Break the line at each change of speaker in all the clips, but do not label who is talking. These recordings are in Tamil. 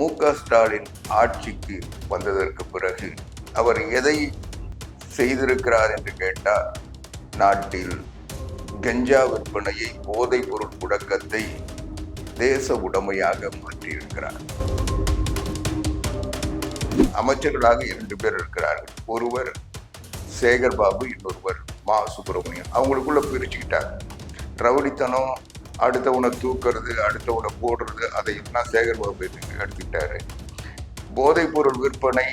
மு க ஸ்டாலின் ஆட்சிக்கு வந்ததற்கு பிறகு அவர் எதை செய்திருக்கிறார் என்று கேட்டால் நாட்டில் கஞ்சா விற்பனையை போதைப் பொருள் புழக்கத்தை தேச உடைமையாக மாற்றியிருக்கிறார். அமைச்சர்களாக இரண்டு பேர் இருக்கிறார்கள். ஒருவர் சேகர் பாபு இன்னொருவர் மா சுப்பிரமணியன். அவங்களுக்குள்ள பிரிச்சுக்கிட்டாங்க. ரவுடித்தனம் அடுத்தவனை தூக்குறது அடுத்தவனை போடுறது அதையெல்லாம் சேகர் பாபு எடுத்துக்கிட்டாரு. போதைப் பொருள் விற்பனை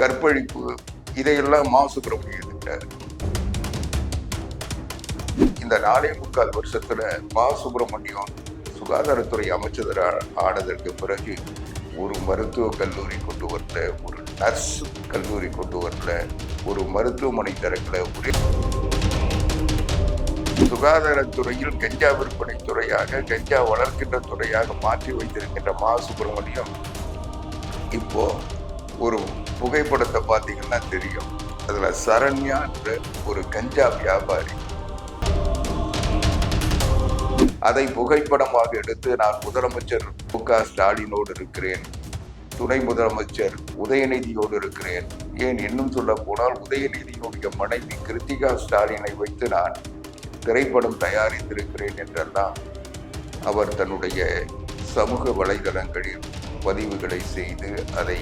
கற்பழிப்பு இதையெல்லாம் மா சுப்பிரமணியம் எடுத்துக்கிட்டாரு. இந்த நாலே முக்கால் வருஷத்துல மா சுப்பிரமணியம் சுகாதாரத்துறை அமைச்சர் ஆனதற்கு பிறகு ஒரு மருத்துவ கல்லூரி கொண்டு வரல ஒரு நர்ஸ் கல்லூரி கொண்டு வரல ஒரு மருத்துவமனை திறக்கல ஒரே சுகாதாரத்துறையில் கஞ்சா விற்பனை துறையாக கஞ்சா வளர்க்கின்ற துறையாக மாற்றி வைத்திருக்கின்ற மா. சுப்பிரமணியம் இப்போ ஒரு புகைப்படத்தை பார்த்தீங்கன்னா தெரியும். அதுல சரண்யான்ற ஒரு கஞ்சா வியாபாரி. அதை புகைப்படமாக எடுத்து நான் முதலமைச்சர் மு. க. ஸ்டாலினோடு இருக்கிறேன். துணை முதலமைச்சர் உதயநிதியோடு இருக்கிறேன். ஏன் இன்னும் சொல்ல போனால் உதயநிதியினுடைய மனைவி கிருத்திகா ஸ்டாலினை வைத்து நான் திரைப்படம் தயாரித்திருக்கிறேன் என்றெல்லாம் அவர் தன்னுடைய சமூக வலைதளங்களில் பதிவுகளை செய்து அதை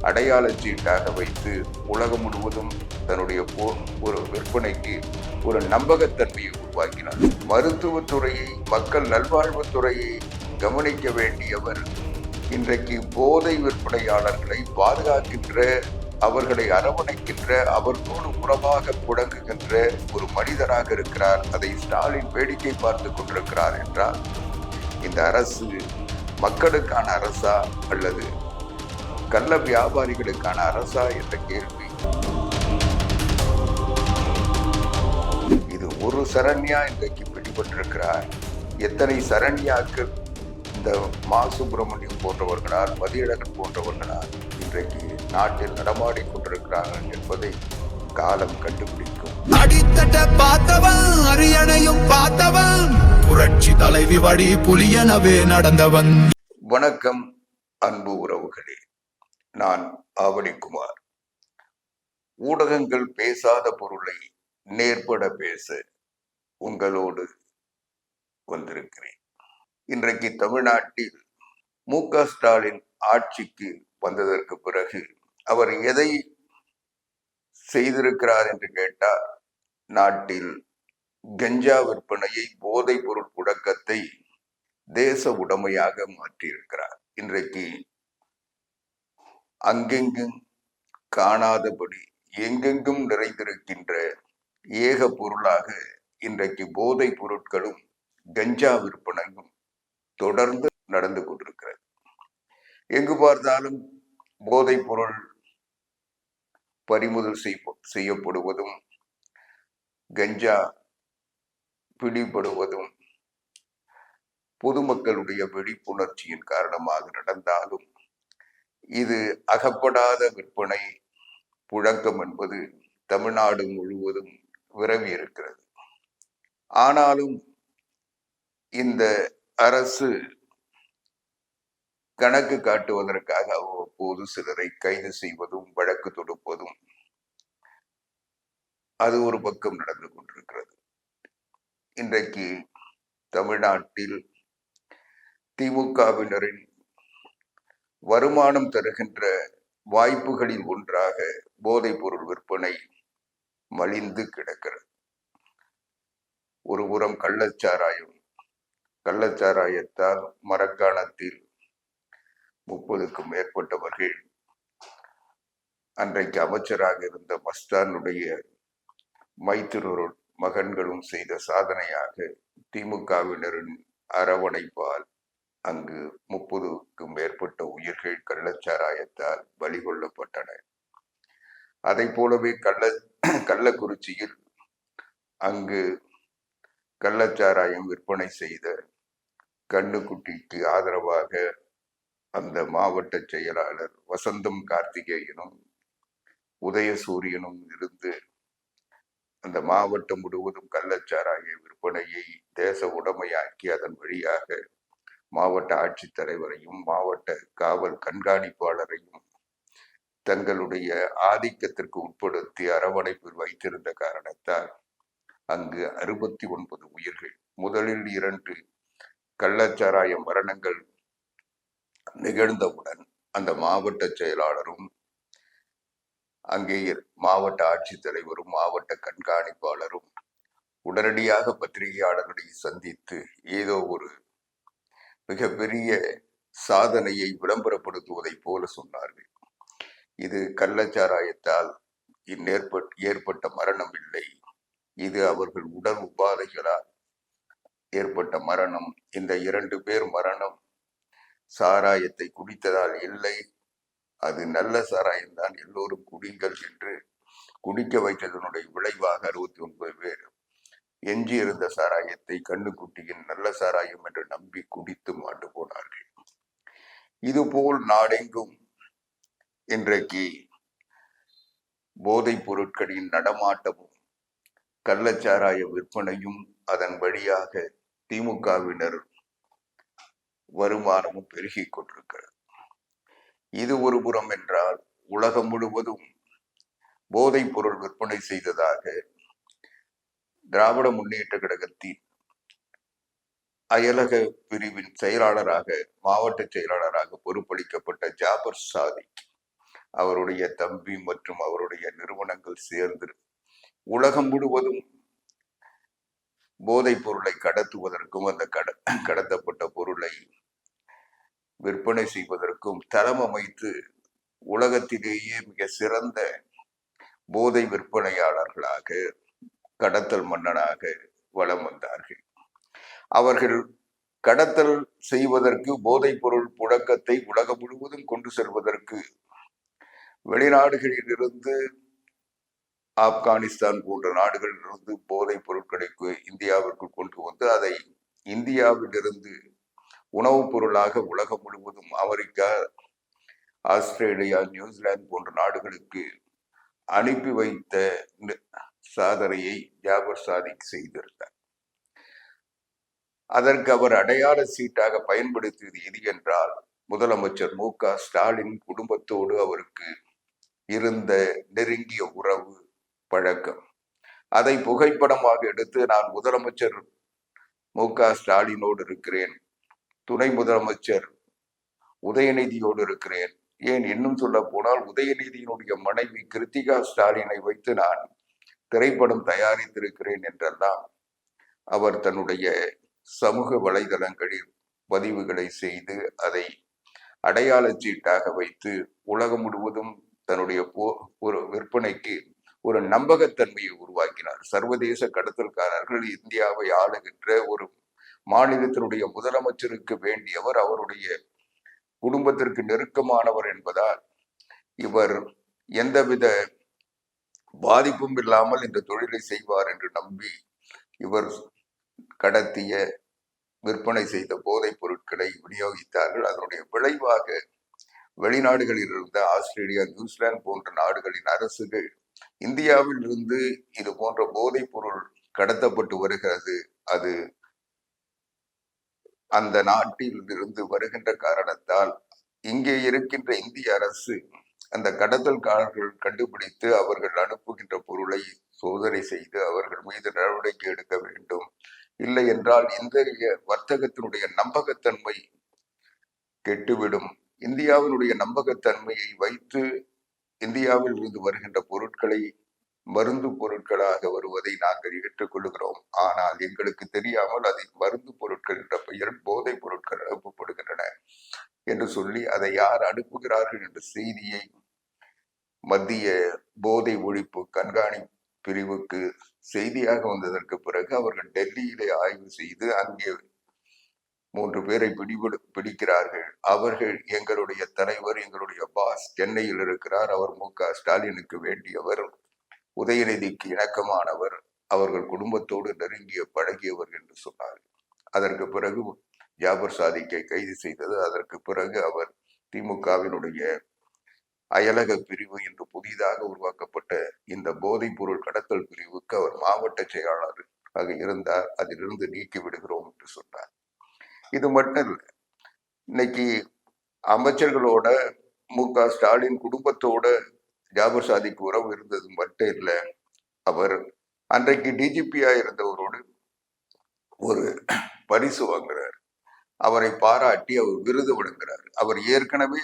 அடையாள சீட்டாக வைத்து உலகம் முழுவதும் தன்னுடைய போ- ஒரு விற்பனைக்கு ஒரு நம்பகத்தன்மையை உருவாக்கினார். மருத்துவத்துறையை மக்கள் நல்வாழ்வுத்துறையை கவனிக்க வேண்டியவர் இன்றைக்கு போதை விற்பனையாளர்களை பாதுகாக்கின்ற அவர்களை அரவணைக்கின்ற அவர்களோடு உறவாக புடங்குகின்ற ஒரு மனிதராக இருக்கிறார். அதை ஸ்டாலின் வேடிக்கை பார்த்து கொண்டிருக்கிறார் என்றால் இந்த அரசு மக்களுக்கான அரசா அல்லது கள்ள வியாபாரிகளுக்கான அரசா என்ற கேள்வி. இது ஒரு சரண்யா இன்றைக்கு பிடிபட்டிருக்கிறார். எத்தனை சரண்யாக்கு இந்த மா சுப்பிரமணியம் போன்றவர்களால் மதியழகன் போன்றவர்களால் இன்றைக்கு நாட்டில் நடமாடி கொண்டிருக்கிறார்கள் என்பதை காலம் கண்டுபிடிக்கும்.
அடித்தட்ட பார்த்தவன் அரியணையும் பார்த்தவன் புரட்சி தலைவி வழி புலியனவே நடந்தவன்.
வணக்கம் அன்பு உறவுகளே. நான் ஆவணிக்குமார். ஊடகங்கள் பேசாத பொருளை நேர்பட பேச உங்களோடு வந்திருக்கிறேன். இன்றைக்கு தமிழ்நாட்டில் மு க ஸ்டாலின் ஆட்சிக்கு வந்ததற்கு பிறகு அவர் எதை செய்திருக்கிறார் என்று கேட்டால் நாட்டில் கஞ்சா விற்பனையை போதைப் பொருள் புழக்கத்தை தேச உடைமையாக மாற்றியிருக்கிறார். இன்றைக்கு அங்கெங்கும் காணாதபடி எங்கெங்கும் நிறைந்திருக்கின்ற ஏக பொருளாக இன்றைக்கு போதைப் பொருட்களும் கஞ்சா விற்பனையும் தொடர்ந்து நடந்து கொண்டிருக்கிறது. எங்கு பார்த்தாலும் போதைப் பொருள் பறிமுதல் செய்ய- செய்யப்படுவதும் கஞ்சா பிடிபடுவதும் பொதுமக்களுடைய விழிப்புணர்ச்சியின் காரணமாக நடந்தாலும் இது அகப்படாத விற்பனை புழக்கம் என்பது தமிழ்நாடு முழுவதும் விரவி இருக்கிறது. ஆனாலும் இந்த அரசு கணக்கு காட்டுவதற்காக அவ்வப்போது சிலரை கைது செய்வதும் வழக்கு தொடுப்பதும் அது ஒரு பக்கம் நடந்து கொண்டிருக்கிறது. இன்றைக்கு தமிழ்நாட்டில் திமுகவினரின் வருமானம் தருகின்ற வாய்ப்புகளில் ஒன்றாக போதைப் பொருள் விற்பனை மலிந்து கிடக்கிறது. ஒரு புறம் கள்ளச்சாராயம் கள்ளச்சாராயத்தால் மரக்காணத்தில் முப்பதுக்கும் மேற்பட்டவர்கள் அன்றைக்கு அமைச்சராக இருந்த மஸ்தானுடைய மைத்திரொரு மகன்களும் செய்த சாதனையாக திமுகவினரின் அரவணைப்பால் அங்கு முப்பதுக்கும் மேற்பட்ட உயிர்கள் கள்ளச்சாராயத்தால் பலி கொள்ளப்பட்டன அதை போலவே கள்ள கள்ளக்குறிச்சியில் அங்கு கள்ளச்சாராயம் விற்பனை செய்த கண்ணுக்குட்டிக்கு ஆதரவாக அந்த மாவட்ட செயலாளர் வசந்தம் கார்த்திகேயனும் உதயசூரியனும் இருந்து அந்த மாவட்டம் முழுவதும் கள்ளச்சாராய விற்பனையை தேச உடமையாக்கி அதன் வழியாக மாவட்ட ஆட்சித்தலைவரையும் மாவட்ட காவல் கண்காணிப்பாளரையும் தங்களுடைய ஆதிக்கத்திற்கு உட்படுத்தி அரவணைப்பில் வைத்திருந்த காரணத்தால் அங்கு அறுபத்தி ஒன்பது உயிர்கள் முதலில் இரண்டு கள்ளச்சாராய மரணங்கள் நிகழ்ந்தவுடன் அந்த மாவட்ட செயலாளரும் அங்கே மாவட்ட ஆட்சித்தலைவரும் மாவட்ட கண்காணிப்பாளரும் உடனடியாக பத்திரிகையாளர்களை சந்தித்து ஏதோ ஒரு மிகப்பெரிய சாதனையை விளம்பரப்படுத்துவதைப் போல சொன்னார்கள். இது கள்ளச்சாராயத்தால் ஏற்பட் ஏற்பட்ட மரணம் இல்லை. இது அவர்கள் உடல் உபாதைகளால் ஏற்பட்ட மரணம். இந்த இரண்டு பேர் மரணம் சாராயத்தை குடித்ததால் இல்லை. அது நல்ல சாராயம்தான். எல்லோரும் குடிங்கள் என்று குடிக்க வைத்ததனுடைய விளைவாக அறுபத்தி ஒன்பது பேர். எஞ்சி இருந்த சாராயத்தை கண்ணுக்குட்டியின் நல்ல சாராயம் என்று நம்பி குடித்து மாண்டு போனார்கள். இதுபோல் நாடெங்கும் இன்றைக்கு போதைப் பொருட்களின் நடமாட்டமும் கள்ளச்சாராய விற்பனையும் அதன் வழியாக திமுகவினர் வருமானமும் பெருகிக் கொண்டிருக்கிறது. இது ஒரு புறம் என்றால் உலகம் முழுவதும் போதைப் பொருள் விற்பனை செய்ததாக திராவிட முன்னேற்ற கழகத்தின் அயலக பிரிவின் செயலாளராக மாவட்ட செயலாளராக பொறுப்பளிக்கப்பட்ட ஜாபர் சாதிக் அவருடைய தம்பி மற்றும் அவருடைய நிறுவனங்கள் சேர்ந்து உலகம் முழுவதும் போதைப் பொருளை கடத்துவதற்கும் அந்த கட கடத்தப்பட்ட பொருளை விற்பனை செய்வதற்கும் தளம் அமைத்து உலகத்திலேயே மிக சிறந்த போதை விற்பனையாளர்களாக கடத்தல் மன்னனாக வலம் வந்தார்கள். அவர்கள் கடத்தல் செய்வதற்கு போதைப் பொருள் புழக்கத்தை உலகம் முழுவதும் கொண்டு செல்வதற்கு வெளிநாடுகளிலிருந்து ஆப்கானிஸ்தான் போன்ற நாடுகளிலிருந்து போதைப் பொருட்களை இந்தியாவிற்கு கொண்டு வந்து அதை இந்தியாவிலிருந்து உணவுப் பொருளாக உலகம் முழுவதும் அமெரிக்கா ஆஸ்திரேலியா நியூசிலாந்து போன்ற நாடுகளுக்கு அனுப்பி வைத்த சாதனையை ஜாபர் சாதிக் செய்திருந்தார். அதற்கு அவர் அடையாள சீட்டாக பயன்படுத்தியது எது என்றால் முதலமைச்சர் மு க ஸ்டாலின் குடும்பத்தோடு அவருக்கு இருந்த நெருங்கிய உறவு பழக்கம். அதை புகைப்படமாக எடுத்து நான் முதலமைச்சர் மு க ஸ்டாலினோடு இருக்கிறேன். துணை முதலமைச்சர் உதயநிதியோடு இருக்கிறேன். ஏன் இன்னும் சொல்ல போனால் உதயநிதியினுடைய மனைவி கிருத்திகா ஸ்டாலினை வைத்து நான் திரைப்படம் தயாரித்திருக்கிறேன் என்றெல்லாம் அவர் தன்னுடைய சமூக வலைதளங்களில் பதிவுகளை செய்து அதை அடையாள சீட்டாக வைத்து உலகம் முழுவதும் தன்னுடைய போ ஒரு விற்பனைக்கு ஒரு நம்பகத்தன்மையை உருவாக்கினார். சர்வதேச கடத்தல்காரர்கள் இந்தியாவை ஆளுகின்ற ஒரு மாநிலத்தினுடைய முதலமைச்சருக்கு வேண்டியவர் அவருடைய குடும்பத்திற்கு நெருக்கமானவர் என்பதால் இவர் எந்தவித பாதிப்பும் இல்லாமல் இந்த தொழிலை செய்வார் என்று நம்பி இவர் கடத்திய விற்பனை செய்த போதைப் பொருட்களை விநியோகித்தார்கள். அதனுடைய விளைவாக வெளிநாடுகளில் இருந்த ஆஸ்திரேலியா நியூசிலாந்து போன்ற நாடுகளின் அரசுகள் இந்தியாவில் இருந்து இது போன்ற போதைப் பொருள் கடத்தப்பட்டு வருகிறது. அது அந்த நாட்டில் இருந்து வருகின்ற காரணத்தால் இங்கே இருக்கின்ற இந்திய அரசு அந்த கடத்தல்காரர்கள் கண்டுபிடித்து அவர்கள் அனுப்புகின்ற பொருளை சோதனை செய்து அவர்கள் மீது நடவடிக்கை எடுக்க வேண்டும். இல்லை என்றால் இந்திய வர்த்தகத்தினுடைய நம்பகத்தன்மை கெட்டுவிடும். இந்தியாவினுடைய நம்பகத்தன்மையை வைத்து இந்தியாவில் இருந்து வருகின்ற பொருட்களை மருந்து பொருட்களாக வருவதை நாங்கள் ஏற்றுக்கொள்கிறோம். ஆனால் எங்களுக்கு தெரியாமல் அதில் மருந்து பொருட்கள் என்ற பெயரில் போதைப் பொருட்கள் அனுப்பப்படுகின்றன என்று சொல்லி அதை யார் அனுப்புகிறார்கள் என்ற செய்தியை மத்திய போதை ஒழிப்பு கண்காணி பிரிவுக்கு செய்தியாக வந்ததற்கு பிறகு அவர்கள் டெல்லியிலே ஆய்வு செய்து அங்கே மூன்று பேரை பிடிபடு பிடிக்கிறார்கள். அவர்கள் எங்களுடைய தலைவர் எங்களுடைய பாஸ் சென்னையில் இருக்கிறார். அவர் மு. க. ஸ்டாலினுக்கு வேண்டியவர் உதயநிதிக்கு இணக்கமானவர். அவர்கள் குடும்பத்தோடு நெருங்கிய பழகியவர் என்று சொன்னார்கள் அதற்கு பிறகு ஜாபர் சாதிக்கை கைது செய்தது. அதற்கு பிறகு அவர் திமுகவினுடைய அயலக பிரிவு என்று புதிதாக உருவாக்கப்பட்ட இந்த போதைப் பொருள் கடத்தல் பிரிவுக்கு அவர் மாவட்ட செயலாளர் ஆக இருந்தார். அதிலிருந்து நீக்கி விடுகிறோம் என்று சொன்னார். இது மட்டும் இல்லை. இன்னைக்கு அமைச்சர்களோட மு க ஸ்டாலின் குடும்பத்தோட ஜாபர் சாதிக்கு உறவு இருந்தது மட்டும் இல்லை. அவர் அன்றைக்கு டிஜிபியா இருந்தவரோடு ஒரு பரிசு வாங்குறார். அவரை பாராட்டி அவர் விருது வழங்குகிறார் அவர் ஏற்கனவே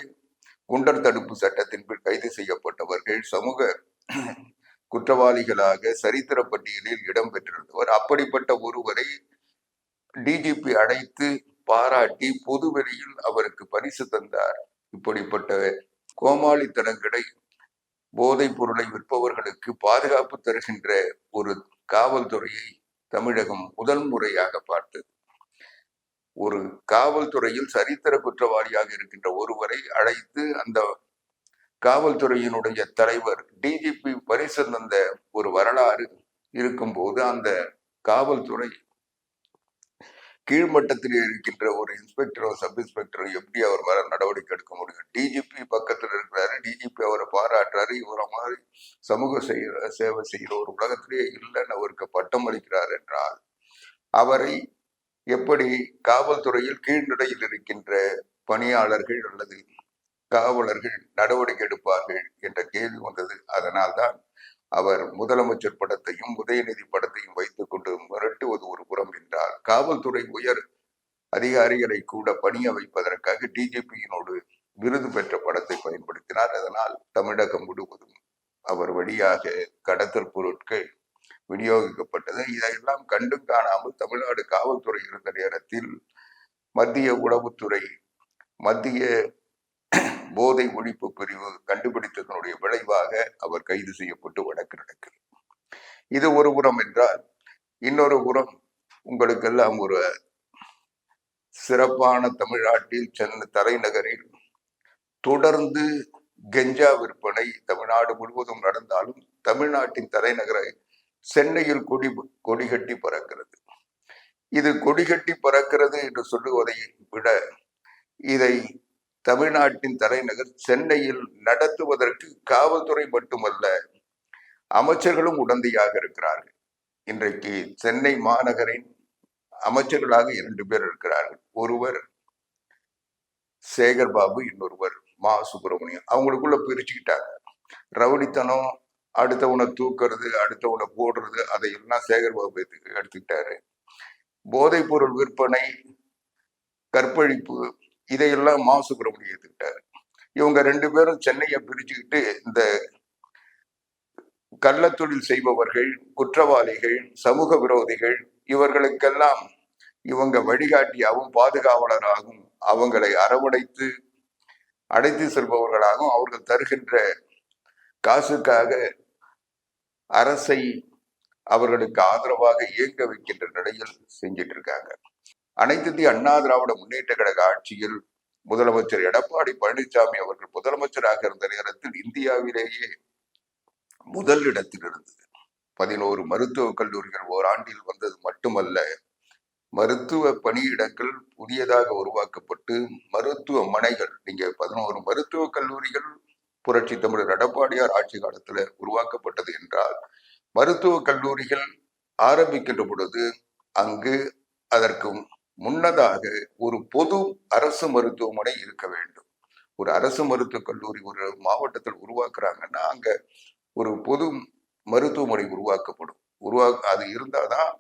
குண்டர் தடுப்பு சட்டத்தின் கீழ் கைது செய்யப்பட்டவர்கள் சமூக குற்றவாளிகளாக சரித்திர பட்டியலில் இடம்பெற்றிருந்தவர் அப்படிப்பட்ட ஒருவரை டிஜிபி அழைத்து பாராட்டி பொதுவெளியில் அவருக்கு பரிசு தந்தார். இப்படிப்பட்ட கோமாளித்தனங்களை போதைப் பொருளை விற்பவர்களுக்கு பாதுகாப்பு தருகின்ற ஒரு காவல்துறையை தமிழகம் முதல் முறையாக பார்த்தது. ஒரு காவல்துறையில் சரித்திர குற்றவாளியாக இருக்கின்ற ஒருவரை அழைத்து அந்த காவல்துறையினுடைய தலைவர் டிஜிபி பரிசு தந்த ஒரு வரலாறு இருக்கும்போது அந்த காவல்துறை கீழ்மட்டத்தில் இருக்கின்ற ஒரு இன்ஸ்பெக்டரோ சப் இன்ஸ்பெக்டரோ எப்படி அவர் மேல நடவடிக்கை எடுக்க முடியும்? டிஜிபி பக்கத்துல இருக்கிறாரு. டிஜிபி அவரை பாராட்டுறாரு. இவரை மாதிரி சமூக செய்ய சேவை செய்கிற ஒரு உலகத்திலேயே இல்லைன்னு அவருக்கு பட்டம் அளிக்கிறார் என்றால் அவரை எப்படி காவல்துறையில் கீழ்நிலையில் இருக்கின்ற பணியாளர்கள் அல்லது காவலர்கள் நடவடிக்கை எடுப்பார்கள் என்ற கேள்வி வந்தது. அதனால்தான் அவர் முதலமைச்சர் படத்தையும் உதயநிதி படத்தையும் வைத்துக் கொண்டு மிரட்டுவது ஒரு புறம் என்றால் காவல்துறை உயர் அதிகாரிகளை கூட பணிய வைப்பதற்காக டிஜிபியினோடு விருது பெற்ற படத்தை பயன்படுத்தினார். அதனால் தமிழகம் முழுவதும் அவர் வழியாக கடத்தல் பொருட்கள் விநியோகிக்கப்பட்டது. இதையெல்லாம் கண்டு காணாமல் தமிழ்நாடு காவல்துறை இருந்த நேரத்தில் மத்திய உளவுத்துறை மத்திய போதை ஒழிப்பு பிரிவு கண்டுபிடித்ததனுடைய விளைவாக அவர் கைது செய்யப்பட்டு வழக்கு நடக்கிறது. இது ஒரு புறம் என்றால் இன்னொரு புறம் உங்களுக்கெல்லாம் ஒரு சிறப்பான தமிழ்நாட்டில் சென்னை தலைநகரில் தொடர்ந்து கெஞ்சா விற்பனை தமிழ்நாடு முழுவதும் நடந்தாலும் தமிழ்நாட்டின் தலைநகரை சென்னையில் கொடி கொடிகட்டி பறக்கிறது. இது கொடிகட்டி பறக்கிறது என்று சொல்லுவதை விட இதை தமிழ்நாட்டின் தலைநகர் சென்னையில் நடத்துவதற்கு காவல்துறை மட்டுமல்ல அமைச்சர்களும் உடந்தையாக இருக்கிறார்கள். இன்றைக்கு சென்னை மாநகரின் அமைச்சர்களாக இரண்டு பேர் இருக்கிறார்கள். ஒருவர் சேகர் பாபு இன்னொருவர் மா. சுப்பிரமணியம் அவங்களுக்குள்ள பிரிச்சுக்கிட்டாங்க. ரவுடித்தனம் அடுத்தவனை தூக்குறது அடுத்தவனை போடுறது அதையெல்லாம் சேகர் பாபு எடுத்துக்கிட்டாரு. போதைப் பொருள் விற்பனை கற்பழிப்பு இதையெல்லாம் மா சுப்பிரமணியம் ஏத்துக்கிட்டாரு. இவங்க ரெண்டு பேரும் சென்னையை பிரிச்சுக்கிட்டு இந்த கள்ளத்தொழில் செய்பவர்கள் குற்றவாளிகள் சமூக விரோதிகள் இவர்களுக்கெல்லாம் இவங்க வழிகாட்டியாகவும் பாதுகாவலராகவும் அவங்களை அரவணைத்து அடைத்து செல்பவர்களாகவும் அவர்கள் தருகின்ற காசுக்காக அரசை அவர்களுக்கு ஆதரவாக இயங்க வைக்கின்ற நிலையில் செஞ்சிட்டு இருக்காங்க. அனைத்து இந்திய அண்ணா திராவிட முன்னேற்ற கழக ஆட்சியில் முதலமைச்சர் எடப்பாடி பழனிசாமி அவர்கள் முதலமைச்சராக இருந்த நேரத்தில் இந்தியாவிலேயே முதல் இடத்தில் இருந்தது. பதினோரு மருத்துவக் கல்லூரிகள் ஓராண்டில் வந்தது மட்டுமல்ல மருத்துவ பணியிடங்கள் புதியதாக உருவாக்கப்பட்டு மருத்துவமனைகள் நீங்க பதினோரு மருத்துவக் கல்லூரிகள் புரட்சி தமிழர் எடப்பாடியார் ஆட்சி காலத்துல உருவாக்கப்பட்டது என்றால் மருத்துவக் கல்லூரிகள் ஆரம்பிக்கின்ற பொழுது அங்கு அதற்கும் முன்னதாக ஒரு பொது அரசு மருத்துவமனை இருக்க வேண்டும். ஒரு அரசு மருத்துவக் கல்லூரி ஒரு மாவட்டத்தில் உருவாக்குறாங்கன்னா அங்க ஒரு பொது மருத்துவமனை உருவாக்கப்படும். உருவா அது இருந்தாதான்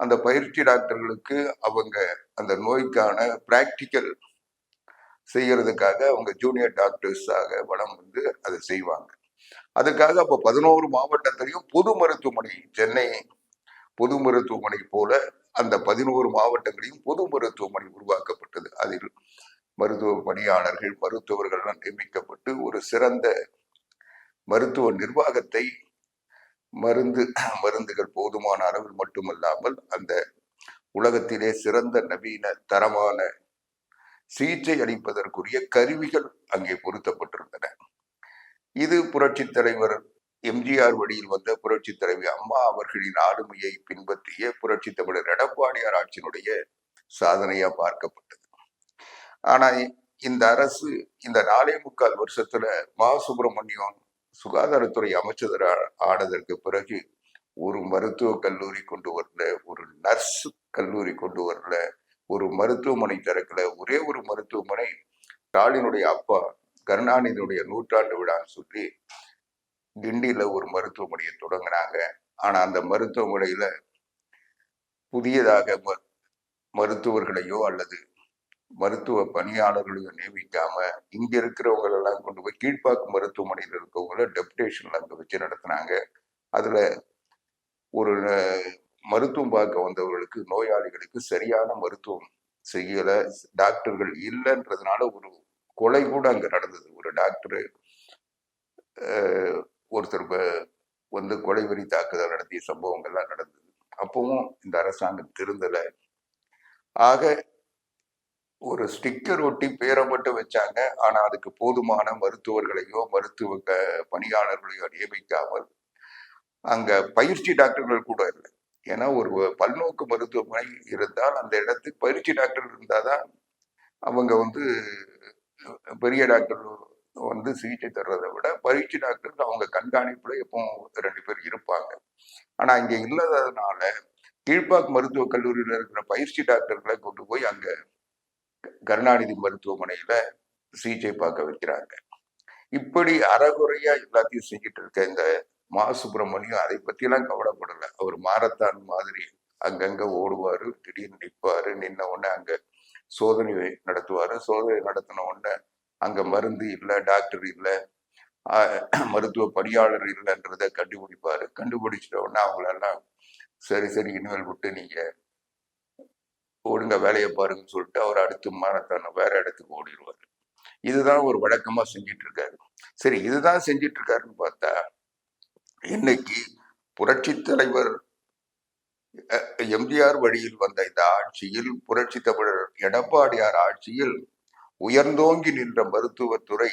அந்த பயிற்சி டாக்டர்களுக்கு அவங்க அந்த நோய்க்கான பிராக்டிக்கல் செய்யறதுக்காக அவங்க ஜூனியர் டாக்டர்ஸாக வளம் வந்து அதை செய்வாங்க. அதுக்காக அப்போ பதினோரு மாவட்டத்திலையும் பொது மருத்துவமனை சென்னை பொது மருத்துவமனை போல அந்த பதினோரு மாவட்டங்களையும் பொது மருத்துவமனை உருவாக்கப்பட்டது. அதில் மருத்துவ பணியாளர்கள் மருத்துவர்கள் நியமிக்கப்பட்டு ஒரு சிறந்த மருத்துவ நிர்வாகத்தை மருந்து மருந்துகள் போதுமான அளவில் மட்டுமல்லாமல் அந்த உலகத்திலே சிறந்த நவீன தரமான சிகிச்சை அளிப்பதற்குரிய கருவிகள் அங்கே பொருத்தப்பட்டிருந்தன. இது புரட்சி தலைவர் எம்ஜிஆர் வழியில் வந்த புரட்சி தலைவி அம்மா அவர்களின் ஆளுமையை பின்பற்றிய புரட்சி தமிழர் எடப்பாடியார் ஆட்சியினுடைய சாதனையா பார்க்கப்பட்டது. ஆனா இந்த அரசு இந்த நாலே முக்கால் வருஷத்துல மா. சுப்பிரமணியம் சுகாதாரத்துறை அமைச்சர் ஆனதற்கு பிறகு ஒரு மருத்துவ கல்லூரி கொண்டு வரல ஒரு நர்ஸ் கல்லூரி கொண்டு வரல ஒரு மருத்துவமனை திறக்கல ஒரே ஒரு மருத்துவமனை ஸ்டாலினுடைய அப்பா கருணாநிதியுடைய நூற்றாண்டு விழான்னு சொல்லி கிண்டியில் ஒரு மருத்துவமனையை தொடங்கினாங்க. ஆனால் அந்த மருத்துவமனையில் புதியதாக ம- மருத்துவர்களையோ அல்லது மருத்துவ பணியாளர்களையோ நியமிக்காம இங்க இருக்கிறவங்களெல்லாம் கொண்டு போய் கீழ்ப்பாக்கு மருத்துவமனையில் இருக்கவங்கள டெபுடேஷன்ல அங்கே வச்சு நடத்துனாங்க. அதுல ஒரு மருத்துவம் பார்க்க வந்தவர்களுக்கு நோயாளிகளுக்கு சரியான மருத்துவம் செய்யலை டாக்டர்கள் இல்லைன்றதுனால ஒரு கொலை கூட அங்கே நடந்தது. ஒரு டாக்டரு ஒருத்தர் வந்து கொலை வெறி தாக்குதல் நடத்திய சம்பவங்கள்லாம் நடந்தது. அப்பவும் இந்த அரசாங்கம் திருந்தலை. ஆக ஒரு ஸ்டிக்கர் ஒட்டி பேரை மட்டும் வச்சாங்க. ஆனால் அதுக்கு போதுமான மருத்துவர்களையோ மருத்துவ க- பணியாளர்களையோ நியமிக்காமல் அங்கே பயிற்சி டாக்டர்கள் கூட இல்லை. ஏன்னா ஒரு பல்நோக்கு மருத்துவமனை இருந்தால் அந்த இடத்துக்கு பயிற்சி டாக்டர் இருந்தால் தான் அவங்க வந்து பெரிய டாக்டர் வந்து சிகிச்சை தர்றதை விட பயிற்சி டாக்டர் அவங்க கண்காணிப்புல எப்பவும் ரெண்டு பேர் இருப்பாங்க. ஆனா இங்க இல்லாததுனால கீழ்ப்பாக்கு மருத்துவக் கல்லூரியில இருக்கிற பயிற்சி டாக்டர்களை கொண்டு போய் அங்க கருணாநிதி மருத்துவமனையில சிகிச்சை பார்க்க வைக்கிறாங்க. இப்படி அறகுறையா எல்லாத்தையும் செஞ்சுட்டு இருக்க இந்த மா. சுப்பிரமணியம் அதை பத்திலாம் கவலைப்படல. அவர் மாரத்தான் மாதிரி அங்கங்க ஓடுவாரு திடீர்னு நிற்பாரு நின்ன உடனே அங்க சோதனை நடத்துவாரு. சோதனை நடத்தின உடனே அங்க மருந்து இல்லை டாக்டர் இல்லை மருத்துவ பணியாளர் இல்லைன்றதை கண்டுபிடிப்பாரு. கண்டுபிடிச்சிட்ட உடனே அவங்களெல்லாம் சரி சரி இனிமேல் விட்டு நீங்க ஓடுங்க வேலையை பாருங்கன்னு சொல்லிட்டு அவர் அடுத்து மாரத்தான வேற இடத்துக்கு ஓடிடுவார். இதுதான் ஒரு வழக்கமா செஞ்சிட்டு இருக்காரு சரி இதுதான் செஞ்சிட்டு இருக்காருன்னு பார்த்தா இன்னைக்கு புரட்சி தலைவர் எம்ஜிஆர் வழியில் வந்த இந்த ஆட்சியில் புரட்சி தமிழர் எடப்பாடியார் ஆட்சியில் உயர்ந்தோங்கி நின்ற மருத்துவத்துறை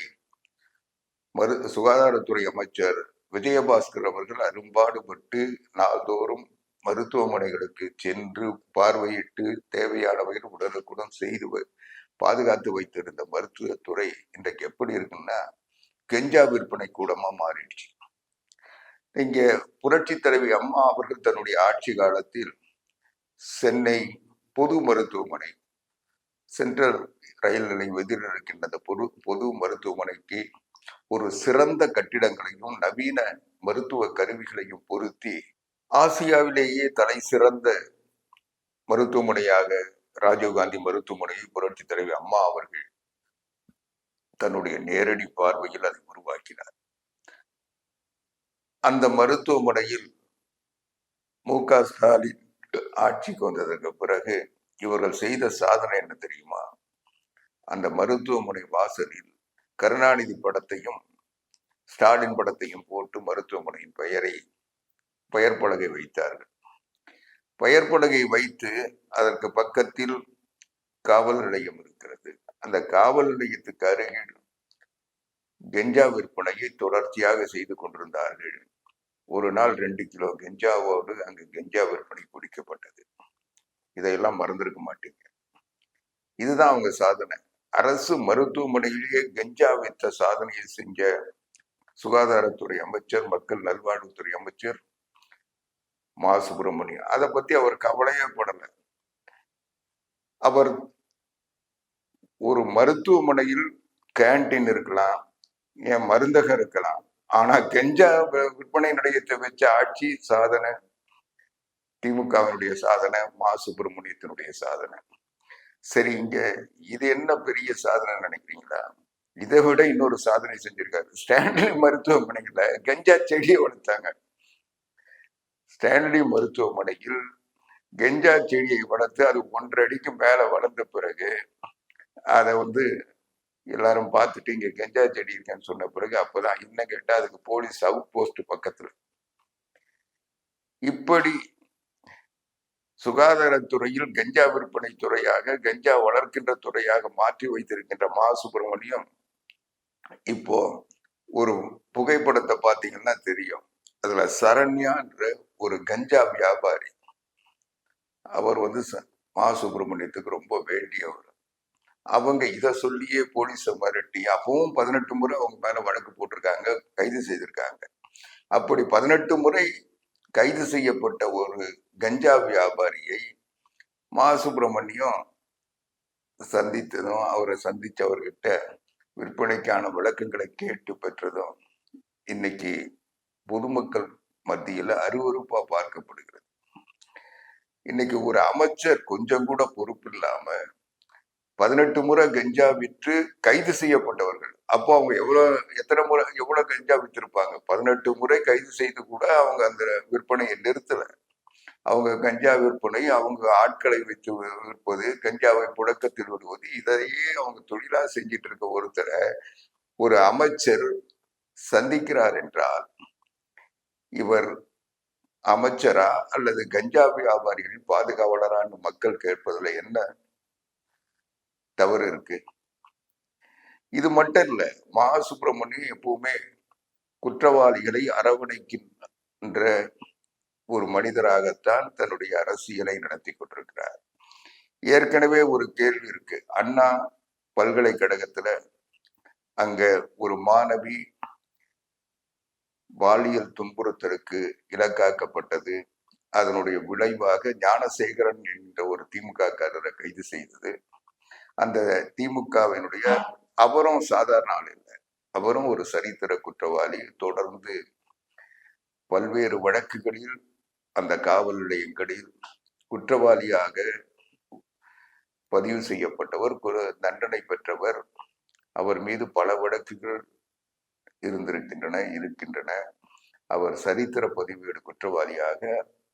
மரு சுகாதாரத்துறை அமைச்சர் விஜயபாஸ்கர் அவர்கள் அரும்பாடுபட்டு நாள்தோறும் மருத்துவமனைகளுக்கு சென்று பார்வையிட்டு தேவையானவையில் உடனுக்குடன் செய்து பாதுகாத்து வைத்திருந்த மருத்துவத்துறை இன்றைக்கு எப்படி இருக்குன்னா கெஞ்சா விற்பனை கூடமா மாறிடுச்சு. இங்க புரட்சி தலைவி அம்மா அவர்கள் தன்னுடைய ஆட்சி காலத்தில் சென்னை பொது மருத்துவமனை சென்ட்ரல் ரயில் நிலையம் எதிரில் இருக்கின்ற அந்த பொது பொது மருத்துவமனைக்கு ஒரு சிறந்த கட்டிடங்களையும் நவீன மருத்துவ கருவிகளையும் பொருத்தி ஆசியாவிலேயே தலை சிறந்த மருத்துவமனையாக ராஜீவ்காந்தி மருத்துவமனையை புரட்சி தலைவி அம்மா அவர்கள் தன்னுடைய நேரடி பார்வையில் அதை உருவாக்கினார். அந்த மருத்துவமனையில் மு க ஸ்டாலின் ஆட்சிக்கு வந்ததற்கு பிறகு இவர்கள் செய்த சாதனை என்ன தெரியுமா? அந்த மருத்துவமனை வாசலில் கருணாநிதி படத்தையும் ஸ்டாலின் படத்தையும் போட்டு மருத்துவமனையின் பெயரை பெயர் பலகை வைத்தார்கள். பெயர் பலகை வைத்து அதற்கு பக்கத்தில் காவல் நிலையம் இருக்கிறது. அந்த காவல் நிலையத்துக்கு அருகில் கெஞ்சா விற்பனையை தொடர்ச்சியாக செய்து கொண்டிருந்தார்கள். ஒரு நாள் ரெண்டு கிலோ கெஞ்சாவோடு அங்கு கெஞ்சா விற்பனை பிடிக்கப்பட்டது. இதையெல்லாம் மறந்துருக்க மாட்டீங்க. இதுதான் அவங்க சாதனை. அரசு மருத்துவமனையிலேயே கெஞ்சா வைத்த சாதனையை செஞ்ச சுகாதாரத்துறை அமைச்சர் மக்கள் நல்வாழ்வுத்துறை அமைச்சர் மா. சுப்பிரமணியம் அதை பத்தி அவர் கவலையே படலை. அவர் ஒரு மருத்துவமனையில் கேண்டீன் இருக்கலாம் ஏன் மருந்தகம் இருக்கலாம். ஆனா கெஞ்சா விற்பனை நிலையத்தை வச்ச ஆட்சி சாதனை திமுகவினுடைய சாதனை மா சுப்பிரமணியத்தினுடைய சாதனை. சரி இங்க இது என்ன பெரிய சாதனை நினைக்கிறீங்களா? இதை விட இன்னொரு சாதனை செஞ்சிருக்காரு. ஸ்டான்லி மருத்துவமனையில கஞ்சா செடியை வளர்த்தாங்க. ஸ்டான்லி மருத்துவமனையில் கெஞ்சா செடியை வளர்த்து அது ஒன்றரை அடிக்கு மேல வளர்ந்த பிறகு அதை வந்து எல்லாரும் பார்த்துட்டு இங்க கெஞ்சா செடி இருக்கேன்னு சொன்ன பிறகு அப்பதான் இன்னும் கேட்டா அதுக்கு போலீஸ் அவுட் போஸ்ட் பக்கத்துல. இப்படி சுகாதாரத்துறையில் கஞ்சா விற்பனை துறையாக கஞ்சா வளர்க்கின்ற துறையாக மாற்றி வைத்திருக்கின்ற மா. சுப்பிரமணியம் இப்போ ஒரு புகைப்படத்தை பார்த்தீங்கன்னா தெரியும். அதுல சரண்யான்ற ஒரு கஞ்சா வியாபாரி அவர் வந்து ச- மா. சுப்பிரமணியத்துக்கு ரொம்ப வேண்டியவர். அவங்க இதை சொல்லியே போலீஸை மிரட்டி அப்பவும் பதினெட்டு முறை அவங்க மேல வழக்கு போட்டிருக்காங்க கைது செய்திருக்காங்க. அப்படி பதினெட்டு முறை கைது செய்யப்பட்ட ஒரு கஞ்சா வியாபாரியை மா சுப்பிரமணியம் சந்தித்ததும் அவரை சந்தித்தவர்கிட்ட விற்பனைக்கான விளக்கங்களை கேட்டு பெற்றதும் இன்னைக்கு பொதுமக்கள் மத்தியில் அருவறுப்பாக பார்க்கப்படுகிறது. இன்னைக்கு ஒரு அமைச்சர் கொஞ்சம் கூட பொறுப்பு இல்லாமல் பதினெட்டு முறை கஞ்சா விற்று கைது செய்யப்பட்டவர்கள். அப்போ அவங்க எவ்வளவு எத்தனை முறை எவ்வளவு கஞ்சா வித்திருப்பாங்க? பதினெட்டு முறை கைது செய்து கூட அவங்க அந்த விற்பனையை நிறுத்தல. அவங்க கஞ்சா விற்பனை அவங்க ஆட்களை வைத்து விற்பது கஞ்சாவை புழக்கத்தில் விடுவது இதையே அவங்க தொழிலா செஞ்சிட்டு இருக்க ஒருத்தரை ஒரு அமைச்சர் சந்திக்கிறார் என்றால் இவர் அமைச்சரா அல்லது கஞ்சா வியாபாரிகளின் பாதுகாவலரான்னு மக்கள் கேட்பதுல என்ன தவறு இருக்கு. இது மட்டும் இல்ல மா சுப்பிரமணியம் எப்பவுமே குற்றவாளிகளை அரவணைக்கின்ற ஒரு மனிதராகத்தான் தன்னுடைய அரசியலை நடத்தி கொண்டிருக்கிறார். ஏற்கனவே ஒரு கேள்வி இருக்கு. அண்ணா பல்கலைக்கழகத்துல அங்க ஒரு மாணவி பாலியல் துன்புறுத்தலுக்கு இலக்காக்கப்பட்டது. அதனுடைய விளைவாக ஞானசேகரன் என்ற ஒரு திமுக காரரை கைது செய்தது. அந்த திமுகவினுடைய அவரும் சாதாரண ஆள் இல்லை. அவரும் ஒரு சரித்திர குற்றவாளி. தொடர்ந்து பல்வேறு வழக்குகளில் அந்த காவல் நிலையங்களில் குற்றவாளியாக பதிவு செய்யப்பட்டவர் தண்டனை பெற்றவர். அவர் மீது பல வழக்குகள் இருந்திருக்கின்றன இருக்கின்றன. அவர் சரித்திர பதிவேடு குற்றவாளியாக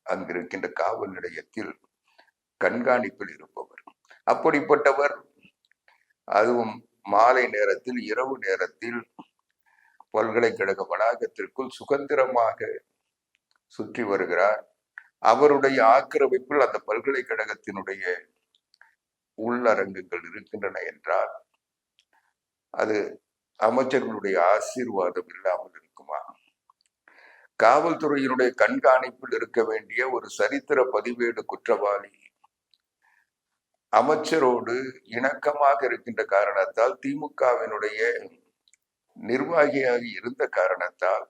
அங்கிருக்கின்ற காவல் நிலையத்தில் கண்காணிப்பில் இருப்பவர். அப்படிப்பட்டவர் அதுவும் மாலை நேரத்தில் இரவு நேரத்தில் பல்கலைக்கழக வளாகத்திற்குள் சுதந்திரமாக சுற்றி வருகிறார். அவருடைய ஆக்கிரமிப்பில் அந்த பல்கலைக்கழகத்தினுடைய உள்ளரங்குகள் இருக்கின்றன என்றால் அது அமைச்சர்களுடைய ஆசீர்வாதம் இல்லாமல் இருக்குமா? காவல்துறையினுடைய கண்காணிப்பில் இருக்க வேண்டிய ஒரு சரித்திர பதிவேடு குற்றவாளி அமைச்சரோடு இணக்கமாக இருக்கின்ற காரணத்தால் திமுகவினுடைய நிர்வாகியாக இருந்த காரணத்தால்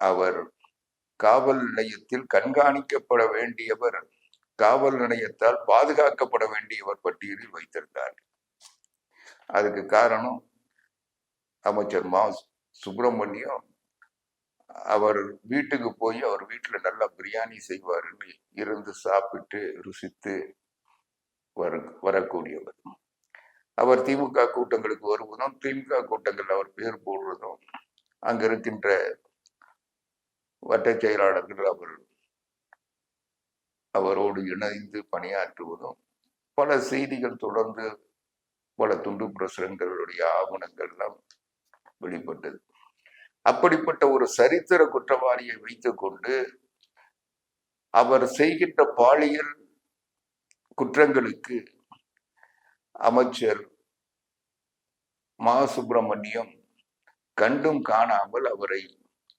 அவர் காவல் நிலையத்தில் கண்காணிக்கப்பட வேண்டியவர் காவல் நிலையத்தால் பாதுகாக்கப்பட வேண்டியவர் பட்டியலில் வைத்திருந்தார். அதுக்கு காரணம் அமைச்சர் மா. சுப்பிரமணியம். அவர் வீட்டுக்கு போய் அவர் வீட்டில் நல்லா பிரியாணி செய்வாருன்னு இருந்து சாப்பிட்டு ருசித்து வர வரக்கூடியவர். அவர் திமுக கூட்டங்களுக்கு வருவதும் திமுக கூட்டங்கள் அவர் பேர் போடுவதும் அங்க இருக்கின்ற வட்ட செயலாளர்கள் அவர் அவரோடு இணைந்து பணியாற்றுவதும் பல செய்திகள் தொடர்ந்து பல துண்டு பிரசுரங்களுடைய ஆவணங்கள் எல்லாம் வெளிப்பட்டது. அப்படிப்பட்ட ஒரு சரித்திர குற்றவாளியை வைத்துக்கொண்டு அவர் செய்கின்ற பாலியல் குற்றங்களுக்கு அமைச்சர் மா. சுப்பிரமணியம் கண்டும் காணாமல் அவரை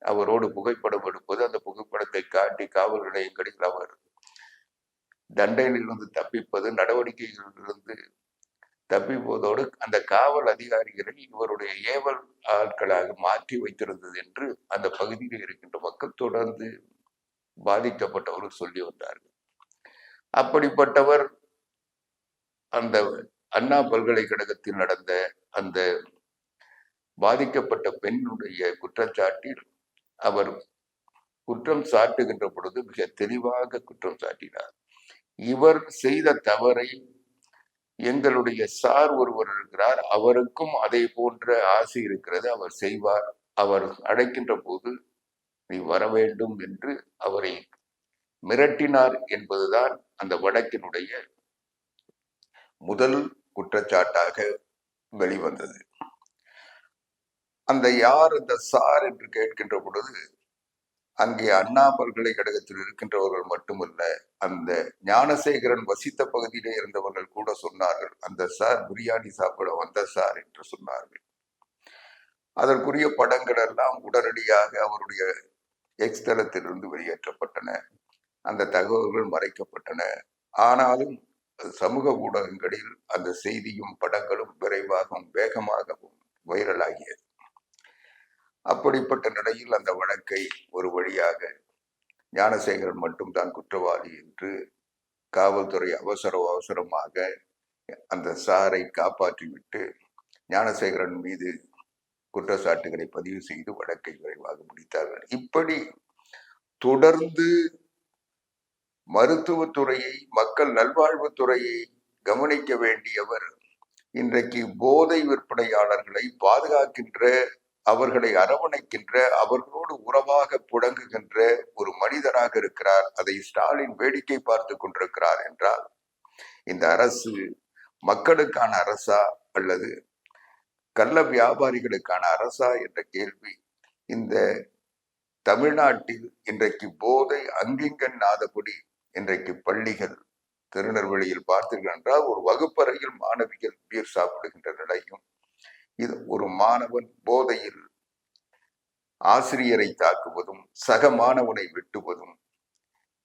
அவரோடு புகைப்படம் எடுப்பது அந்த புகைப்படத்தை காட்டி காவல் நிலையங்களில் அவர் தண்டையிலிருந்து தப்பிப்பது நடவடிக்கைகளிலிருந்து தப்பிப்பதோடு அந்த காவல் அதிகாரிகளை இவருடைய ஏவல் ஆட்களாக மாற்றி வைத்திருந்தது என்று அந்த பகுதியில் இருக்கின்ற மக்கள் தொடர்ந்து பாதிக்கப்பட்டவர்கள் சொல்லி வந்தார்கள். அப்படிப்பட்டவர் அந்த அண்ணா பல்கலைக்கழகத்தில் நடந்த அந்த பாதிக்கப்பட்ட பெண்ணுடைய குற்றச்சாட்டில் அவர் குற்றம் சாட்டுகின்ற பொழுது மிக தெளிவாக குற்றம் சாட்டினார். இவர் செய்த தவறை எங்களுடைய சார் ஒருவர் இருக்கிறார் அவருக்கும் அதே போன்ற ஆசை இருக்கிறது அவர் செய்வார் அவர் அழைக்கின்ற போது நீ வர வேண்டும் என்று அவரை மிரட்டினார் என்பதுதான் அந்த வழக்கினுடைய முதல் குற்றச்சாட்டாக வெளிவந்தது. அந்த யார் அந்த சார் என்று கேட்கின்ற பொழுது அங்கே அண்ணா பல்கலைக்கழகத்தில் இருக்கின்றவர்கள் மட்டுமல்ல அந்த ஞானசேகரன் வசித்த பகுதியிலே இருந்தவர்கள் கூட சொன்னார்கள் அந்த சார் பிரியாணி சாப்பிட வந்த சார் என்று சொன்னார்கள். அதற்குரிய படங்கள் எல்லாம் உடனடியாக அவருடைய எக்ஸ்தலத்திலிருந்து வெளியேற்றப்பட்டன. அந்த தகவல்கள் மறைக்கப்பட்டன. ஆனாலும் சமூக ஊடகங்களில் அந்த செய்தியும் படங்களும் விரைவாகவும் வேகமாகவும் வைரலாகியது. அப்படிப்பட்ட நிலையில் அந்த வழக்கை ஒரு வழியாக ஞானசேகரன் மட்டும்தான் குற்றவாளி என்று காவல்துறை அவசர அவசரமாக அந்த சாரை காப்பாற்றிவிட்டு ஞானசேகரன் மீது குற்றச்சாட்டுகளை பதிவு செய்து வழக்கை விரைவாக முடித்தார்கள். இப்படி தொடர்ந்து மருத்துவத்துறையை மக்கள் நல்வாழ்வுத்துறையை கவனிக்க வேண்டியவர் இன்றைக்கு போதை விற்பனையாளர்களை பாதுகாக்கின்ற அவர்களை அரவணைக்கின்ற அவர்களோடு உறவாக புழங்குகின்ற ஒரு மனிதராக இருக்கிறார். அதை ஸ்டாலின் வேடிக்கை பார்த்து கொண்டிருக்கிறார் என்றால் இந்த அரசு மக்களுக்கான அரசா அல்லது கள்ள வியாபாரிகளுக்கான அரசா என்ற கேள்வி இந்த தமிழ்நாட்டில் இன்றைக்கு போதை அங்கிங்கன் நாதபடி இன்றைக்கு பள்ளிகள் திருநெல்வேலியில் பார்த்தீர்கள் என்றால் ஒரு வகுப்பறையில் மாணவிகள் பீர் சாப்பிடுகின்ற நிலையும் இது ஒரு மாணவன் போதையில் ஆசிரியரை தாக்குவதும் சக மாணவனை வெட்டுவதும்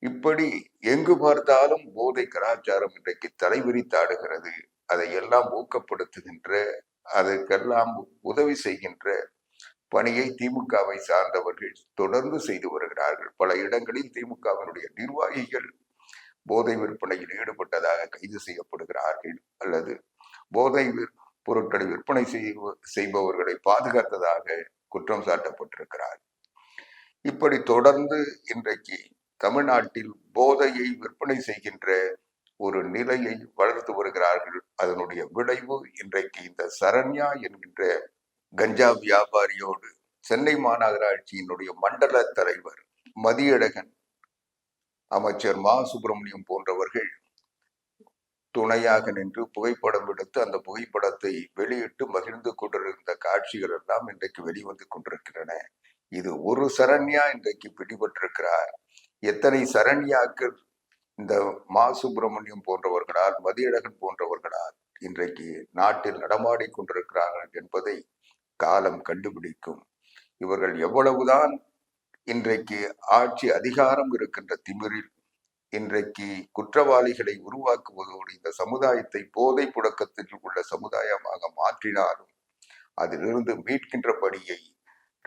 இப்படி எங்கு பார்த்தாலும் போதை கலாச்சாரம் இன்றைக்கு தலைவிரித்தாடுகிறது அதை எல்லாம் ஊக்கப்படுத்துகின்ற அதற்கெல்லாம் உதவி செய்கின்ற பணியை திமுகவை சார்ந்தவர்கள் தொடர்ந்து செய்து வருகிறார்கள். பல இடங்களில் திமுகவினுடைய நிர்வாகிகள் போதை விற்பனையில் ஈடுபட்டதாக கைது செய்யப்படுகிறார்கள் அல்லது போதை பொருட்களை விற்பனை செய்வ- செய்பவர்களை பாதுகாத்ததாக குற்றம் சாட்டப்பட்டிருக்கிறார். இப்படி தொடர்ந்து இன்றைக்கு தமிழ்நாட்டில் போதையை விற்பனை செய்கின்ற ஒரு நிலையை வளர்த்து வருகிறார்கள். அதனுடைய விளைவு இன்றைக்கு இந்த சரண்யா என்கின்ற கஞ்சா வியாபாரியோடு சென்னை மாநகராட்சியினுடைய மண்டல தலைவர் மதியழகன் அமைச்சர் மா. சுப்பிரமணியம் போன்றவர்கள் துணையாக நின்று புகைப்படம் எடுத்து அந்த புகைப்படத்தை வெளியிட்டு மகிழ்ந்து கொண்டிருந்த காட்சிகள் எல்லாம் இன்றைக்கு வெளிவந்து கொண்டிருக்கின்றன. இது ஒரு சரண்யா இன்றைக்கு பிடிபட்டிருக்கிறார். எத்தனை சரண்யாக்கள் இந்த மா. சுப்பிரமணியம் போன்றவர்களால் மதியழகன் போன்றவர்களால் இன்றைக்கு நாட்டில் நடமாடி கொண்டிருக்கிறார்கள் என்பதை காலம் கண்டுபிடிக்கும். இவர்கள் எவ்வளவுதான் இன்றைக்கு ஆட்சி அதிகாரம் இருக்கின்ற திமிரில் இன்றைக்கு குற்றவாளிகளை உருவாக்குவதோடு இந்த சமுதாயத்தை போதை புழக்கத்தில் உள்ள சமுதாயமாக மாற்றினாலும் அதிலிருந்து மீட்கின்ற பணியை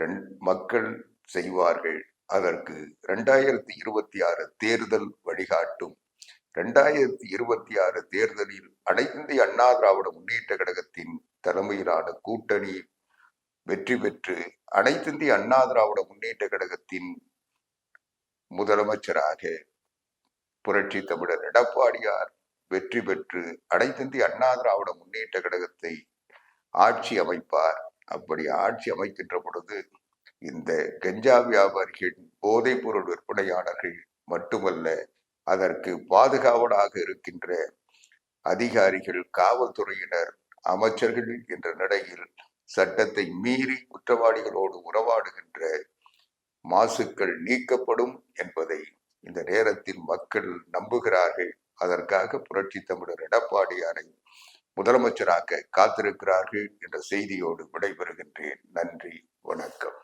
ரெண்- மக்கள் செய்வார்கள். அதற்கு ரெண்டாயிரத்தி இருபத்தி ஆறு தேர்தல் வழிகாட்டும். ரெண்டாயிரத்தி இருபத்தி ஆறு தேர்தலில் அனைத்து அண்ணா திராவிட முன்னேற்ற கழகத்தின் தலைமையிலான கூட்டணி வெற்றி பெற்று அனைத்திந்திய அண்ணா திராவிட முன்னேற்ற கழகத்தின் முதலமைச்சராக புரட்சி தமிழர் எடப்பாடியார் வெற்றி பெற்று அனைத்திந்திய அண்ணா திராவிட முன்னேற்ற கழகத்தை ஆட்சி அமைப்பார். அப்படி ஆட்சி அமைக்கின்ற பொழுது இந்த கஞ்சா வியாபாரிகள் போதைப் பொருள் விற்பனையாளர்கள் மட்டுமல்ல அதற்கு பாதுகாவலாக இருக்கின்ற அதிகாரிகள் காவல்துறையினர் அமைச்சர்கள் என்ற நிலையில் சட்டத்தை மீறி குற்றவாளிகளோடு உறவாடுகின்ற மாசுக்கள் நீக்கப்படும் என்பதை இந்த நேரத்தில் மக்கள் நம்புகிறார்கள். அதற்காக புரட்சி தமிழர் எடப்பாடியாரை முதலமைச்சராக காத்திருக்கிறார்கள் என்ற செய்தியோடு விடைபெறுகின்றேன். நன்றி வணக்கம்.